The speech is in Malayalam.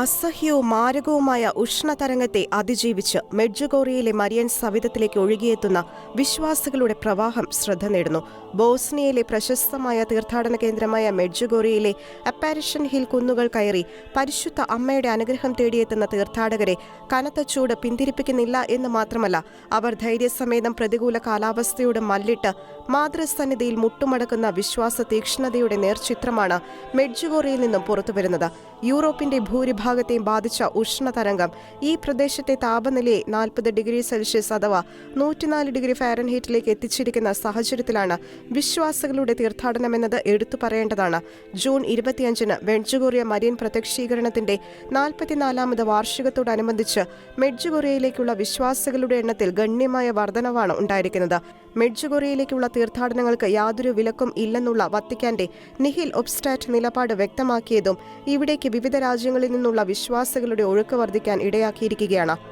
അസഹ്യവും മാരകവുമായ ഉഷ്ണതരംഗത്തെ അതിജീവിച്ച് മെഡ്ജുഗോറിയയിലെ മരിയൻ സവിധത്തിലേക്ക് ഒഴുകിയെത്തുന്ന വിശ്വാസികളുടെ പ്രവാഹം ശ്രദ്ധ നേടുന്നു. ബോസ്നിയയിലെ പ്രശസ്തമായ തീർത്ഥാടന കേന്ദ്രമായ മെഡ്ജുഗോറിയയിലെ അപ്പാരിഷൻ ഹിൽ കുന്നുകൾ കയറി പരിശുദ്ധ അമ്മയുടെ അനുഗ്രഹം തേടിയെത്തുന്ന തീർത്ഥാടകരെ കനത്ത ചൂട് പിന്തിരിപ്പിക്കുന്നില്ല എന്ന് മാത്രമല്ല അവർ ധൈര്യസമേതം പ്രതികൂല കാലാവസ്ഥയോട് മല്ലിട്ട് മാതൃസന്നിധിയിൽ മുട്ടുമടക്കുന്ന വിശ്വാസ തീക്ഷ്ണതയുടെ നേർചിത്രമാണ് മെഡ്ജുഗോറിയയിൽ നിന്നും പുറത്തുവരുന്നത്. യൂറോപ്പിന്റെ ഭൂരിഭാഗത്തെയും ബാധിച്ച ഉഷ്ണതരംഗം ഈ പ്രദേശത്തെ താപനിലയെ നാൽപ്പത് ഡിഗ്രി സെൽഷ്യസ് അഥവാ നൂറ്റിനാല് ഡിഗ്രി ഫാരൻഹീറ്റിലേക്ക് എത്തിച്ചിരിക്കുന്ന സാഹചര്യത്തിലാണ് വിശ്വാസികളുടെ തീർത്ഥാടനമെന്നത് എടുത്തു പറയേണ്ടതാണ്. ജൂൺ ഇരുപത്തിയഞ്ചിന് മെഡ്ജുകൊറിയ മരിയൻ പ്രത്യക്ഷീകരണത്തിന്റെ നാൽപ്പത്തിനാലാമത് വാർഷികത്തോടനുബന്ധിച്ച് മെഡ്ജുകൊറിയയിലേക്കുള്ള വിശ്വാസികളുടെ എണ്ണത്തിൽ ഗണ്യമായ വർധനവാണ് ഉണ്ടായിരിക്കുന്നത്. മെഡ്ജുകൊറിയയിലേക്കുള്ള തീർത്ഥാടനങ്ങൾക്ക് യാതൊരു വിലക്കും ഇല്ലെന്നുള്ള വത്തിക്കാന്റെ നിഹിൽ ഒബ്സ്റ്റാറ്റ് നിലപാട് വ്യക്തമാക്കിയതും ഇവിടേക്ക് വിവിധ രാജ്യങ്ങളിൽ നിന്നുള്ള വിശ്വാസികളുടെ ഒഴുക്ക് വർദ്ധിക്കാൻ ഇടയാക്കിയിരിക്കുകയാണ്